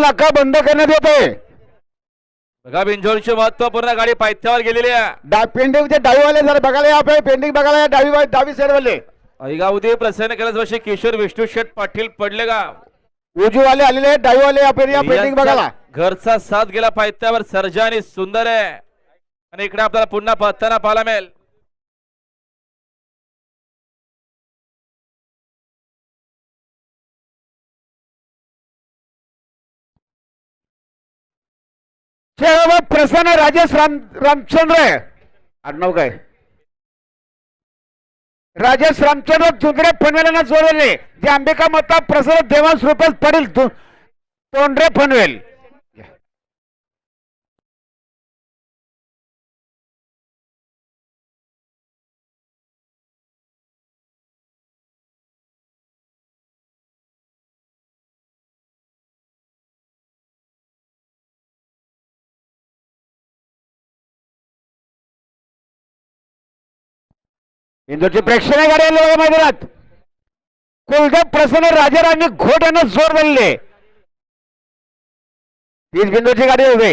नाका बंद करण्यात येते बघा बिंजोरची महत्त्वपूर्ण गाडी पायथ्यावर गेलेली आहे. डा पेंडिंगचे डावीवाले जर बघायला या आपल्याला पेंडिंग बघायला या डावी डावी साईडवाले. ऐगावधी प्रसन्न केल्याच वर्षी किशोर विष्णू शेठ पाटील पडले का? उजूवाले आलेले आहेत डावीवाले या पेंडिंग पेंडिंग बघायला. घरचा साथ गेला पायथ्यावर सर्जा आणि सुंदर आहे. आणि इकडे आपल्याला पुन्हा पत्ताना पाहायला मिळेल. प्रसन्न राजेश राम रामचंद्र. आडनाव काय? राजेश रामचंद्र चुंदरे पनवेलांना जोडले. जे अंबिका मता प्रसन्न देवांश रुपये पडेल. तोंडरे पनवेल इंदोरची प्रेक्षणीय गाडी मैदानात. कुलदेव प्रसन्न राजाराणी घोट यांना जोर बनले. तीच बिंदूची गाडी उभे